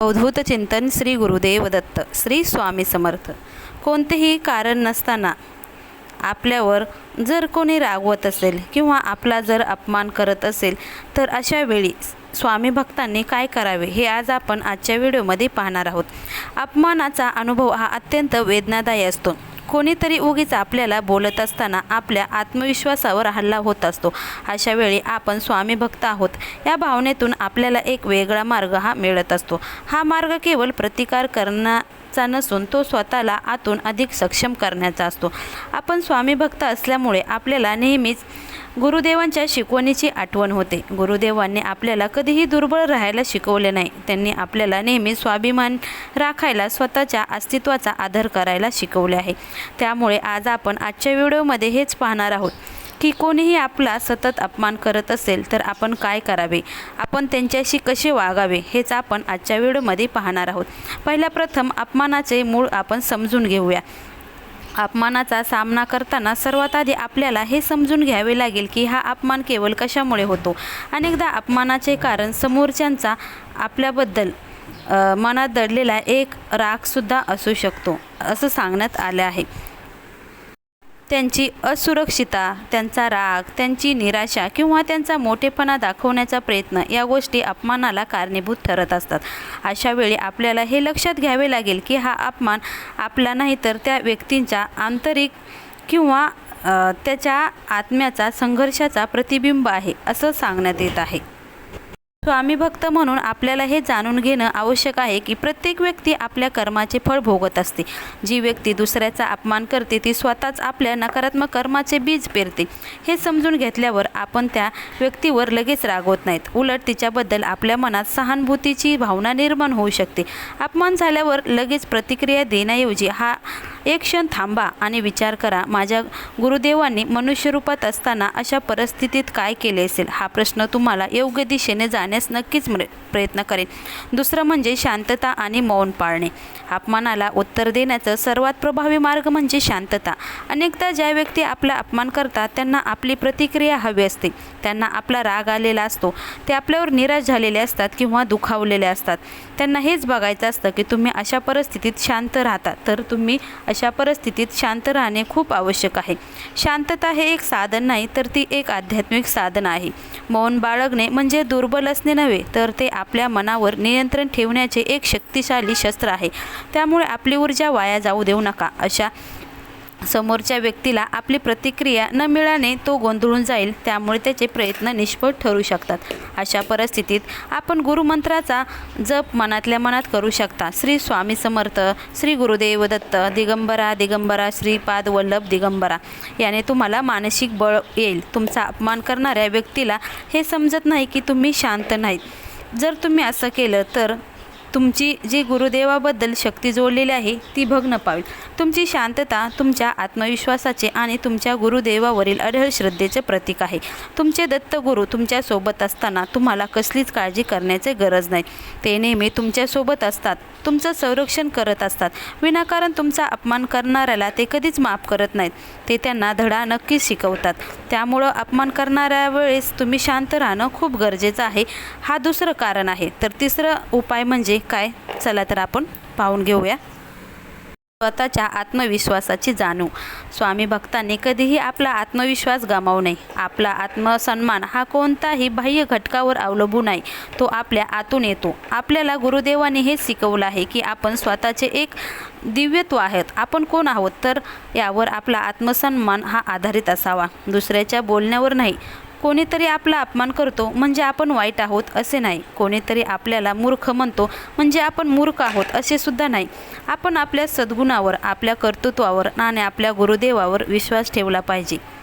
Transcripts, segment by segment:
अवधूत चिंतन श्री गुरुदेव दत्त श्री स्वामी समर्थ. कोणतेही कारण नसताना आपल्यावर जर कोणी रागवत असेल किंवा आपला जर अपमान करत असेल तर अशा वेळी स्वामी भक्तांनी काय करावे हे आज आपण आजच्या व्हिडिओमध्ये पाहणार आहोत. अपमानाचा अनुभव हा अत्यंत वेदनादायी असतो. कोणीतरी उगीच आपल्याला बोलत असताना आपल्या आत्मविश्वासावर हल्ला होत असतो. अशा वेळी आपण स्वामी भक्त आहोत. या भावनेतून आपल्याला एक वेगळा मार्ग हा मिळत असतो. हा मार्ग केवळ प्रतिकार करण्याचा नसून तो स्वतःला आतून अधिक सक्षम करण्याचा असतो. आपण स्वामी भक्त असल्यामुळे आपल्याला नेहमीच गुरुदेवांच्या शिकवणीची आठवण होते. गुरुदेवांनी आपल्याला कधीही दुर्बळ राहायला शिकवले नाही. त्यांनी आपल्याला नेहमी स्वाभिमान राखायला स्वतःच्या अस्तित्वाचा आदर करायला शिकवले आहे. त्यामुळे आज आपण आजच्या व्हिडिओमध्ये हेच पाहणार आहोत की कोणीही आपला सतत अपमान करत असेल तर आपण काय करावे? आपण त्यांच्याशी कसे वागावे? हेच आपण आजच्या व्हिडिओमध्ये पाहणार आहोत. पहिल्या प्रथम अपमानाचे मूळ आपण समजून घेऊया. अपमानाचा सामना करताना सर्वात आधी आपल्याला हे समजून घ्यावे लागेल की हा अपमान केवळ कशामुळे होतो. अनेकदा अपमानाचे कारण समोरच्यांचा आपल्याबद्दल मनात दडलेला एक रागसुद्धा असू शकतो असं सांगण्यात आलं आहे. त्यांची असुरक्षिता त्यांचा राग त्यांची निराशा किंवा त्यांचा मोठेपणा दाखवण्याचा प्रयत्न या गोष्टी अपमानाला कारणीभूत ठरत असतात. अशा वेळी आपल्याला हे लक्षात घ्यावे लागेल की हा अपमान आपला नाही तर त्या व्यक्तींच्या आंतरिक किंवा त्याच्या आत्म्याचा संघर्षाचा प्रतिबिंब आहे असं सांगण्यात येत आहे. स्वामी भक्त म्हणून आपल्याला हे जाणून घेणं आवश्यक आहे की प्रत्येक व्यक्ती आपल्या कर्माचे फळ भोगत असते. जी व्यक्ती दुसऱ्याचा अपमान करते ती स्वतःच आपल्या नकारात्मक कर्माचे बीज पेरते. हे समजून घेतल्यावर आपण त्या व्यक्तीवर लगेच रागवत नाहीत. उलट तिच्याबद्दल आपल्या मनात सहानुभूतीची भावना निर्माण होऊ शकते. अपमान झाल्यावर लगेच प्रतिक्रिया देण्याऐवजी हा एक क्षण थांबा आणि विचार करा माझ्या गुरुदेवांनी मनुष्यरूपात असताना अशा परिस्थितीत काय केले असेल? हा प्रश्न तुम्हाला योग्य दिशेने जाण्यास नक्कीच प्रयत्न करेल दुसरं म्हणजे शांतता आणि मौन पाळणे. अपमानाला उत्तर देण्याचं सर्वात प्रभावी मार्ग म्हणजे शांतता. अनेकदा ज्या व्यक्ती आपला अपमान करतात त्यांना आपली प्रतिक्रिया हवी असते. त्यांना आपला राग आलेला असतो. ते आपल्यावर निराश झालेले असतात किंवा दुखावलेले असतात. त्यांना हेच बघायचं असतं की तुम्ही अशा परिस्थितीत शांत राहता तर तुम्ही अशा परिस्थितीत शांत राहणे खूप आवश्यक आहे. शांतता हे एक साधन नाही तर ती एक आध्यात्मिक साधन आहे. मौन बाळगणे म्हणजे दुर्बल असणे नव्हे तर ते आपल्या मनावर नियंत्रण ठेवण्याचे एक शक्तिशाली शस्त्र आहे. त्यामुळे आपली ऊर्जा वाया जाऊ देऊ नका अशा समोरच्या व्यक्तीला आपली प्रतिक्रिया न मिळाने तो गोंधळून जाईल त्यामुळे त्याचे प्रयत्न निष्फळ ठरू शकतात. अशा परिस्थितीत आपण गुरुमंत्राचा जप मनातल्या मनात करू शकता. श्री स्वामी समर्थ श्री गुरुदेव दत्त दिगंबरा दिगंबरा श्रीपाद वल्लभ दिगंबरा याने तुम्हाला मानसिक बळ येईल. तुमचा अपमान करणाऱ्या व्यक्तीला हे समजत नाही की तुम्ही शांत नाहीत. जर तुम्ही असं केलं तर तुमची जी गुरुदेवाबद्दल शक्ती जोडलेली आहे ती भग्न पावेल. तुमची शांतता तुमच्या आत्मविश्वासाचे आणि तुमच्या गुरुदेवावरील अढळ श्रद्धेचे प्रतीक आहे. तुमचे दत्तगुरू तुमच्यासोबत असताना तुम्हाला कसलीच काळजी करण्याची गरज नाही. ते नेहमी तुमच्यासोबत असतात. तुमचं संरक्षण करत असतात. विनाकारण तुमचा अपमान करणाऱ्याला ते कधीच माफ करत नाहीत. ते त्यांना धडा नक्कीच शिकवतात. त्यामुळं अपमान करणाऱ्या वेळेस तुम्ही शांत राहणं खूप गरजेचं आहे. हा दुसरं कारण आहे. तर तिसरं उपाय म्हणजे काय? चला तर आपण पाहून घेऊया. स्वतःच्या आत्मविश्वासाची जाणीव. स्वामी भक्तांनी कधीही आपला आत्मविश्वास गमावू नये. आपला आत्मसन्मान हा कोणताही बाह्य घटकावर अवलंबून नाही. तो आपल्या आतून येतो. आपल्याला गुरुदेवाने हे शिकवलं आहे की आपण स्वतःचे एक दिव्यत्व आहेत. आपण कोण आहोत? तर यावर आपला आत्मसन्मान हा आधारित असावा. दुसऱ्याच्या बोलण्यावर नाही. कोणीतरी आपला अपमान करतो म्हणजे आपण वाईट आहोत असे नाही. कोणीतरी आपल्याला मूर्ख म्हणतो म्हणजे आपण मूर्ख आहोत असे सुद्धा नाही. आपण आपल्या सद्गुणावर आपल्या कर्तृत्वावर आणि आपल्या गुरुदेवावर विश्वास ठेवला पाहिजे.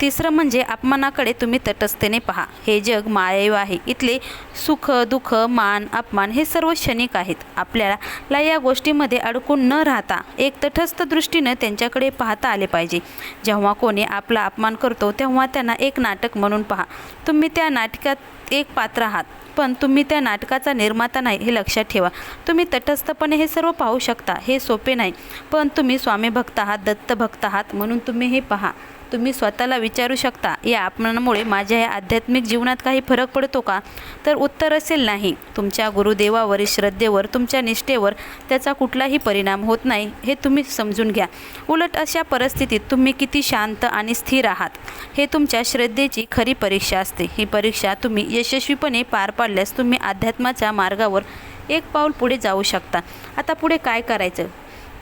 तिसरं म्हणजे अपमानाकडे तुम्ही तटस्थतेने पहा. हे जग मायव आहे. इथले सुख दुःख मान अपमान हे सर्व क्षणिक आहेत. आपल्याला या गोष्टीमध्ये अडकून न राहता एक तटस्थ दृष्टीनं त्यांच्याकडे पाहता आले पाहिजे. जेव्हा कोणी आपला अपमान करतो तेव्हा त्यांना एक नाटक म्हणून पहा. तुम्ही त्या नाटकात एक पात्र आहात पण तुम्ही त्या नाटकाचा निर्माता नाही हे लक्षात ठेवा. तुम्ही तटस्थपणे हे सर्व पाहू शकता हे सोपे नाही. पण तुम्ही स्वामी भक्त आहात दत्त भक्त आहात म्हणून तुम्ही हे पहा. तुम्ही स्वतःला विचारू शकता. या अपमानामुळे माझ्या या आध्यात्मिक जीवनात काही फरक पडतो का? तर उत्तर असेल नाही. तुमच्या गुरुदेवावरील श्रद्धेवर तुमच्या निष्ठेवर त्याचा कुठलाही परिणाम होत नाही हे तुम्ही समजून घ्या. उलट अशा परिस्थितीत तुम्ही किती शांत आणि स्थिर आहात? हे तुमच्या श्रद्धेची खरी परीक्षा असते. ही परीक्षा तुम्ही यशस्वीपणे पार पाडल्यास तुम्ही अध्यात्माच्या मार्गावर एक पाऊल पुढे जाऊ शकता. आता पुढे काय करायचं?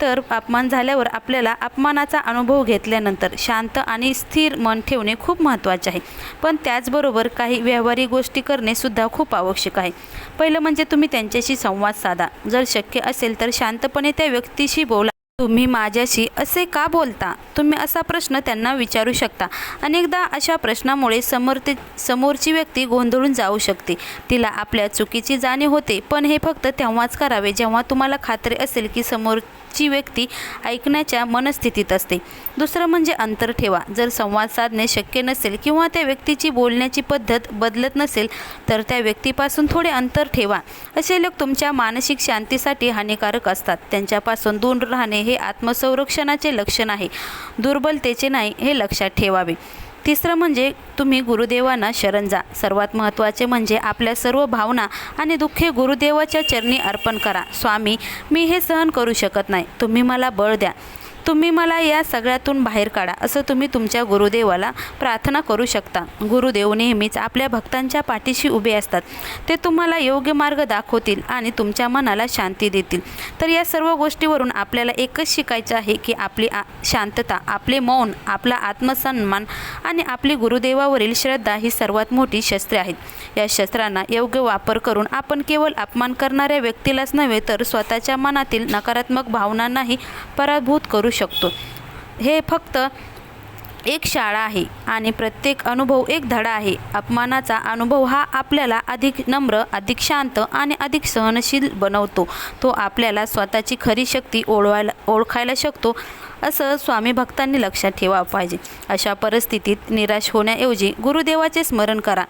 तर अपमान झाल्यावर आपल्याला अपमानाचा अनुभव घेतल्यानंतर शांत आणि स्थिर मन ठेवणे खूप महत्त्वाचे आहे. पण त्याचबरोबर काही व्यावहारिक गोष्टी करणे सुद्धा खूप आवश्यक आहे. पहिलं म्हणजे तुम्ही त्यांच्याशी संवाद साधा. जर शक्य असेल तर शांतपणे त्या व्यक्तीशी बोला. तुम्ही माझ्याशी असे का बोलता? तुम्ही असा प्रश्न त्यांना विचारू शकता. अनेकदा अशा प्रश्नामुळे समोरते समोरची व्यक्ती गोंधळून जाऊ शकते. तिला आपल्या चुकीची जाणीव होते पण हे फक्त तेव्हाच करावे जेव्हा तुम्हाला खात्री असेल की समोर जी व्यक्ती ऐकण्याच्या मनस्थितीत असते. दुसरं म्हणजे अंतर ठेवा. जर संवाद साधणे शक्य नसेल किंवा त्या व्यक्तीची बोलण्याची पद्धत बदलत नसेल तर त्या व्यक्तीपासून थोडे अंतर ठेवा. असे लोक तुमच्या मानसिक शांतीसाठी हानिकारक असतात. त्यांच्यापासून दूर राहणे हे आत्मसंरक्षणाचे लक्षण आहे. दुर्बलतेचे नाही हे लक्षात ठेवावे. तिसरं म्हणजे तुम्ही गुरुदेवांना शरण जा. सर्वात महत्त्वाचे म्हणजे आपल्या सर्व भावना आणि दुःखे गुरुदेवाच्या चरणी अर्पण करा. स्वामी मी हे सहन करू शकत नाही. तुम्ही मला बळ द्या. तुम्ही मला या सगळ्यातून बाहेर काढा असं तुम्ही तुमच्या गुरुदेवाला प्रार्थना करू शकता. गुरुदेव नेहमीच आपल्या भक्तांच्या पाठीशी उभे असतात. ते तुम्हाला योग्य मार्ग दाखवतील आणि तुमच्या मनाला शांती देतील. तर या सर्व गोष्टीवरून आपल्याला एकच शिकायचं आहे की आपली आ शांतता आपले मौन आपला आत्मसन्मान आणि आपली गुरुदेवावरील श्रद्धा ही सर्वात मोठी शस्त्रे आहेत. या शस्त्रांना योग्य वापर करून आपण केवळ अपमान करणाऱ्या व्यक्तीलाच नव्हे तर स्वतःच्या मनातील नकारात्मक भावनांनाही पराभूत करू शकतो. हे फक्त एक शाळा आहे आणि प्रत्येक अनुभव एक धडा आहे. अपमानाचा अनुभव हा आपल्याला अधिक नम्र अधिक शांत आणि अधिक सहनशील बनवतो. तो आपल्याला स्वतःची खरी शक्ती ओळवायला ओळखायला शकतो. असं स्वामी भक्तांनी लक्षात ठेवावं पाहिजे. अशा परिस्थितीत निराश होण्याऐवजी गुरुदेवाचे स्मरण करा.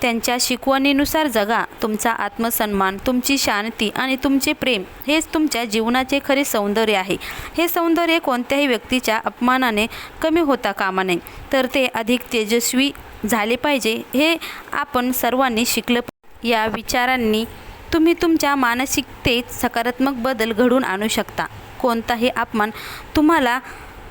त्यांच्या शिकवणीनुसार जगा. तुमचा आत्मसन्मान तुमची शांती आणि तुमचे प्रेम हेच तुमच्या जीवनाचे खरे सौंदर्य आहे. हे सौंदर्य कोणत्याही व्यक्तीच्या अपमानाने कमी होता कामा नये. तर ते अधिक तेजस्वी झाले पाहिजे हे आपण सर्वांनी शिकलं या विचारांनी तुम्ही तुमच्या मानसिकतेत सकारात्मक बदल घडून आणू शकता. कोणताही अपमान तुम्हाला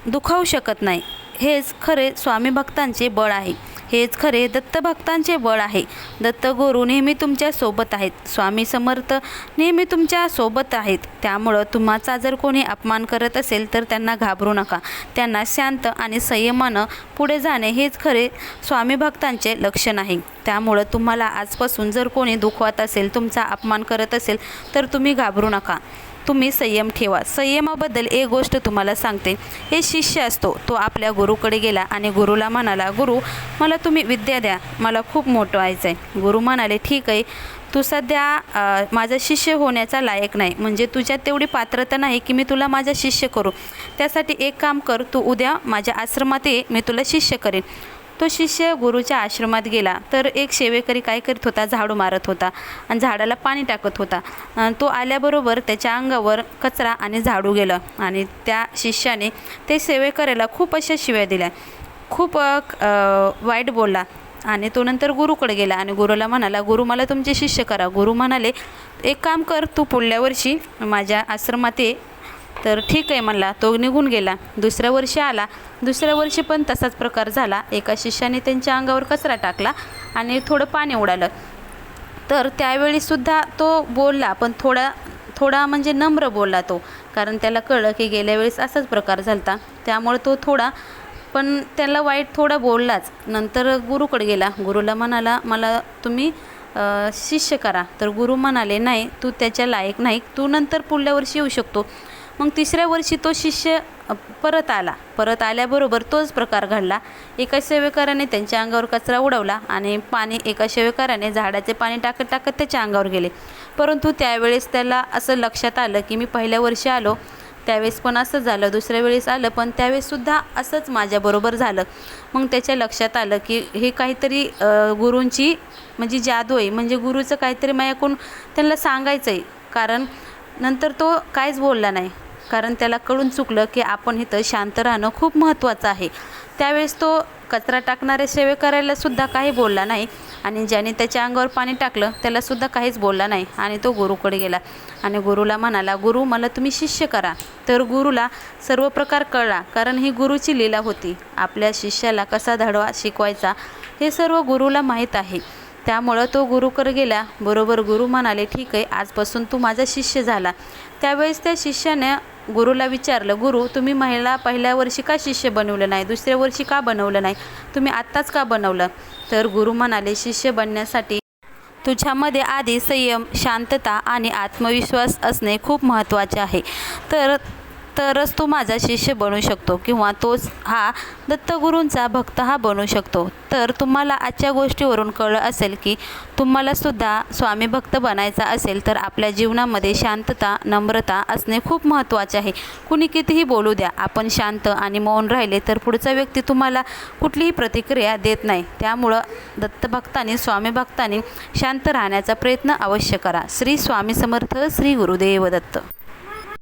दुखावू शकत नाही. हेच खरे स्वामी भक्तांचे बळ आहे. हेच खरे दत्तभक्तांचे बळ आहे. दत्तगुरू नेहमी तुमच्यासोबत आहेत. स्वामी समर्थ नेहमी तुमच्यासोबत आहेत. त्यामुळं तुम्हाचा जर कोणी अपमान करत असेल तर त्यांना घाबरू नका. त्यांना शांत आणि संयमानं पुढे जाणे हेच खरे स्वामी भक्तांचे लक्षण आहे. त्यामुळं तुम्हाला आजपासून जर कोणी दुखवत असेल तुमचा अपमान करत असेल तर तुम्ही घाबरू नका. तुम्ही संयम ठेवा. संयमाबद्दल एक गोष्ट तुम्हाला सांगते. हे शिष्य असतो तो आपल्या गुरुकडे गेला आणि गुरुला म्हणाला गुरु मला तुम्ही विद्या द्या. मला खूप मोठं व्हायचं आहे गुरु म्हणाले ठीक आहे. तू सध्या माझा शिष्य होण्याचा लायक नाही. म्हणजे तुझ्यात तेवढी पात्रता नाही की मी तुला माझा शिष्य करू. त्यासाठी एक काम कर. तू उद्या माझ्या आश्रमात ये. मी तुला शिष्य करेन. तो शिष्य गुरुच्या आश्रमात गेला. तर एक सेवेकरी काय करत होता? झाडू मारत होता आणि झाडाला पाणी टाकत होता. तो आल्याबरोबर त्याच्या अंगावर कचरा आणि झाडू गेलं आणि त्या शिष्याने ते सेवेकऱ्याला खूप अशा शिव्या दिल्या. खूप वाईट बोलला आणि तो नंतर गुरुकडे गेला आणि गुरुला म्हणाला गुरु मला तुमचे शिष्य करा. गुरु म्हणाले एक काम कर तू पुढल्या वर्षी माझ्या आश्रमात ये तर ठीक आहे म्हणला तो निघून गेला. दुसऱ्या वर्षी आला. दुसऱ्या वर्षी पण तसाच प्रकार झाला. एका शिष्याने त्यांच्या अंगावर कचरा टाकला आणि थोडं पाणी उडालं. तर त्यावेळीसुद्धा तो बोलला पण थोडा थोडा म्हणजे नम्र बोलला तो कारण त्याला कळलं की गेल्या वेळेस असाच प्रकार झाला त्यामुळे तो थोडा पण त्याला वाईट थोडा बोललाच. नंतर गुरुकडे गेला. गुरुला म्हणाला मला तुम्ही शिष्य करा. तर गुरु म्हणाले नाही तू त्याच्या लायक नाही तू नंतर पुढल्या वर्षी येऊ शकतो. मग तिसऱ्या वर्षी तो शिष्य परत आला. परत आल्याबरोबर तोच प्रकार घडला. एका सेवेकराने त्यांच्या अंगावर कचरा उडवला आणि पाणी एका सेवेकराने झाडाचे पाणी टाकत टाकत त्याच्या अंगावर गेले. परंतु त्यावेळेस त्याला असं लक्षात आलं की मी पहिल्या वर्षी आलो. त्यावेळेस पण असं झालं दुसऱ्या वेळेस आलं पण त्यावेळेससुद्धा असंच माझ्याबरोबर झालं. मग त्याच्या लक्षात आलं की हे काहीतरी गुरूंची म्हणजे जादू आहे. म्हणजे गुरुचं काहीतरी माझ्याकडून त्यांना सांगायचं आहे कारण नंतर तो काहीच बोलला नाही. कारण त्याला कळून चुकलं की आपण इथं शांत राहणं खूप महत्त्वाचं आहे. त्यावेळेस तो कचरा टाकणाऱ्या सेवे करायलासुद्धा काही बोलला नाही आणि ज्याने त्याच्या अंगावर पाणी टाकलं त्यालासुद्धा काहीच बोलला नाही आणि तो गुरुकडे गेला. आणि गुरुला म्हणाला गुरु मला तुम्ही शिष्य करा. तर गुरुला सर्व प्रकार कळला कारण ही गुरुची लीला होती. आपल्या शिष्याला कसा धडवा शिकवायचा हे सर्व गुरुला माहीत आहे. त्यामुळं तो गुरुकडे गेला. बरोबर गुरु म्हणाले ठीक आहे आजपासून तू माझा शिष्य झाला. त्यावेळेस त्या शिष्याने गुरुला विचारलं गुरु तुम्ही महिला पहिल्या वर्षी का शिष्य बनवलं नाही? दुसऱ्या वर्षी का बनवलं नाही? तुम्ही आत्ताच का बनवलं? तर गुरु म्हणाले शिष्य बनण्यासाठी तुझ्यामध्ये आधी संयम शांतता आणि आत्मविश्वास असणे खूप महत्त्वाचे आहे. तर तरच तो माझा शिष्य बनू शकतो किंवा तोच हा दत्तगुरूंचा भक्त हा बनू शकतो. तर तुम्हाला आजच्या गोष्टीवरून कळलं असेल की तुम्हालासुद्धा स्वामी भक्त बनायचा असेल तर आपल्या जीवनामध्ये शांतता नम्रता असणे खूप महत्त्वाचे आहे. कुणी कितीही बोलू द्या आपण शांत आणि मौन राहिले तर पुढचा व्यक्ती तुम्हाला कुठलीही प्रतिक्रिया देत नाही. त्यामुळं दत्तभक्तांनी स्वामी भक्तांनी शांत राहण्याचा प्रयत्न अवश्य करा. श्री स्वामी समर्थ श्री गुरुदेव दत्त.